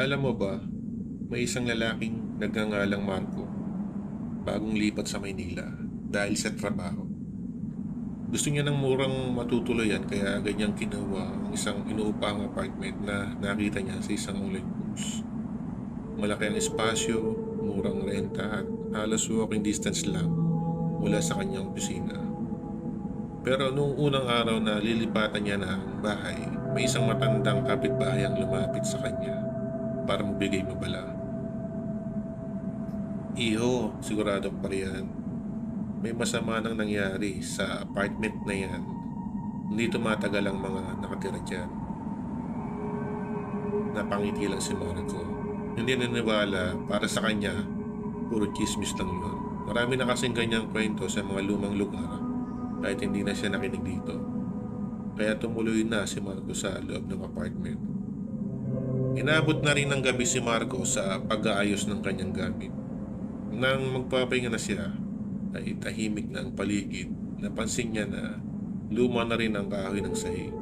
Alam mo ba, may isang lalaking nagngangalang Marco. Bagong lipat sa Maynila dahil sa trabaho. Gusto niya ng murang matutuluyan kaya ganyang kinuha ang isang inuupang apartment na nakita niya sa isang online post. Malaki ang espasyo, murang renta at halos walking distance lang mula sa kanyang opisina. Pero noong unang araw na lilipatan niya na ang bahay, may isang matandang kapitbahay ang lumapit sa kanya para magbigay mabala. Iho, sigurado pa riyan. May masama nang nangyari sa apartment na yan. Hindi tumatagal ang mga nakatira dyan. Napangiti lang si Marco. Hindi naniwala para sa kanya, puro chismis lang yun. Marami na kasing ganyang kwento sa mga lumang lugar kahit hindi na siya nakinig dito. Kaya tumuloy na si Marco sa loob ng apartment. Inabot na rin ng gabi si Marco sa pag-aayos ng kanyang gamit. Nang magpapahinga na siya, ay tahimik na ang paligid. Napansin niya na luma na rin ang kahoy ng sahig.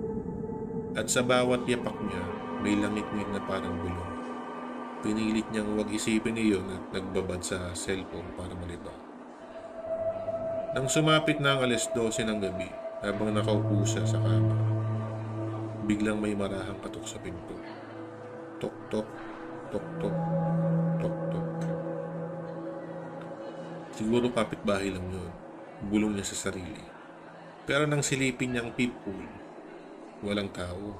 At sa bawat yapak niya, may langit-ngit na parang bulong. Pinilit niyang wag isipin iyon at nagbabad sa cellphone para malibang. Nang sumapit na ang alas 12 ng gabi, habang nakaupo siya sa kama, biglang may marahang katok sa pinto. Tok tok, tok tok, tok tok. Siguro kapitbahay lang yun. Bulong niya sa sarili. Pero nang silipin niyang peephole, walang tao.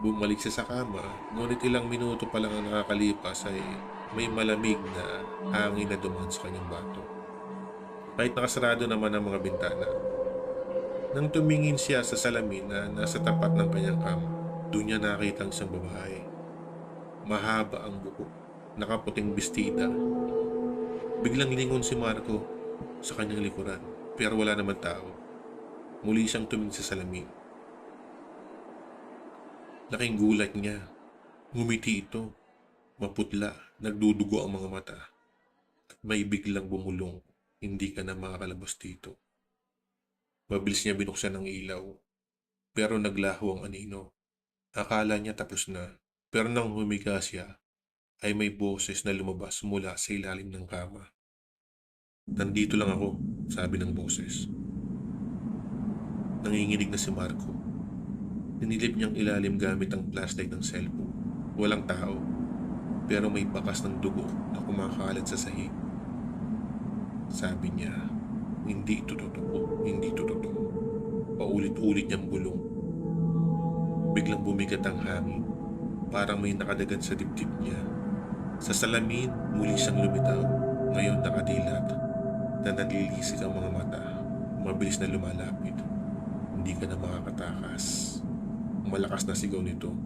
Bumalik siya sa kama, ngunit ilang minuto pa lang ang nakakalipas ay may malamig na hangin na dumaan sa kanyang bato. Kahit nakasarado naman ang mga bintana. Nang tumingin siya sa salamin na nasa tapat ng kanyang kama, doon niya nakita ang isang babae. Mahaba ang buhok, nakaputing bestida. Biglang lingon si Marco sa kanyang likuran, pero wala naman tao. Muli siyang tumingin sa salamin. Laking gulat niya. Ngumiti ito. Maputla, nagdudugo ang mga mata. At may biglang bumulong. Hindi ka na makakalabas dito. Mabilis niya binuksan ang ilaw. Pero naglaho ang anino. Akala niya tapos na. Pero nang humiga siya, ay may boses na lumabas mula sa ilalim ng kama. Nandito lang ako, sabi ng boses. Nanginginig na si Marco. Ninilip niyang ilalim gamit ang flashlight ng cellphone. Walang tao, pero may bakas ng dugo na kumakalat sa sahig. Sabi niya, hindi ito totoo, hindi ito totoo. Paulit-ulit niyang bulong. Bumigat ang hangin, parang may nakadagan sa dibdib niya. Sa salamin, muli siyang lumitaw, ngayon nakadilat, na nalilisik ang mga mata, mabilis na lumalapit. Hindi ka na makakatakas. Malakas na sigaw nito,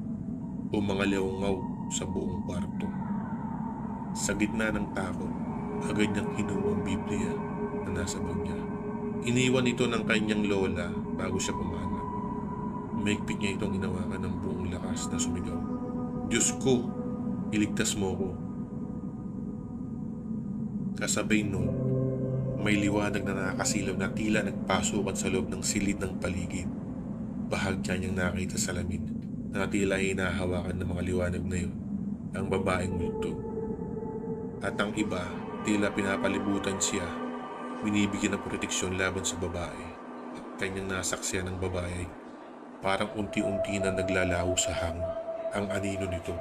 umangalaw sa buong kwarto. Sa gitna ng takot, agad niyang kinuha ang Biblia na nasa bag niya. Iniwan ito ng kanyang lola bago siya pumanap. Maigpit niya itong inawakan ng buong lakas na sumigaw. Diyos ko, iligtas mo ko. Kasabay nun, may liwanag na nakakasilaw na tila nagpasukan sa loob ng silid ng paligid. Bahagya niyang nakita sa lamin na tila hinahawakan ng mga liwanag na yun ang babaeng multo. At ang iba, tila pinapalibutan siya, binibigyan ng proteksyon laban sa babae. At kanyang nasaksiyan ng babae, parang unti-unti na naglalaho sa hangin ang anino nito.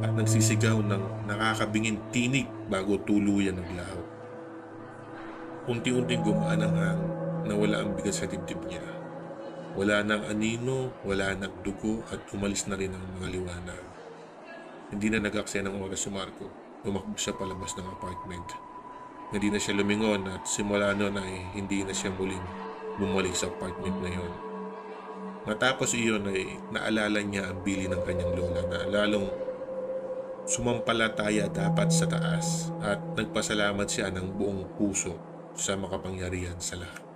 At nagsisigaw ng nakakabingin tinig bago tuluyan naglaho. Unti-unting gumaan ang hangin na wala ang bigat sa dibdib niya. Wala nang anino, wala nang dugo at umalis na rin ang mga liwanag. Hindi na nag-aksaya ng oras si Marco. Tumakbo siya palabas ng apartment. Hindi na siya lumingon at simula noon ay hindi na siya muling bumalik sa apartment na yon. Matapos iyon ay naalala niya ang bili ng kanyang lola na lalong sumampalataya dapat sa taas at nagpasalamat siya ng buong puso sa makapangyarihan sa lahat.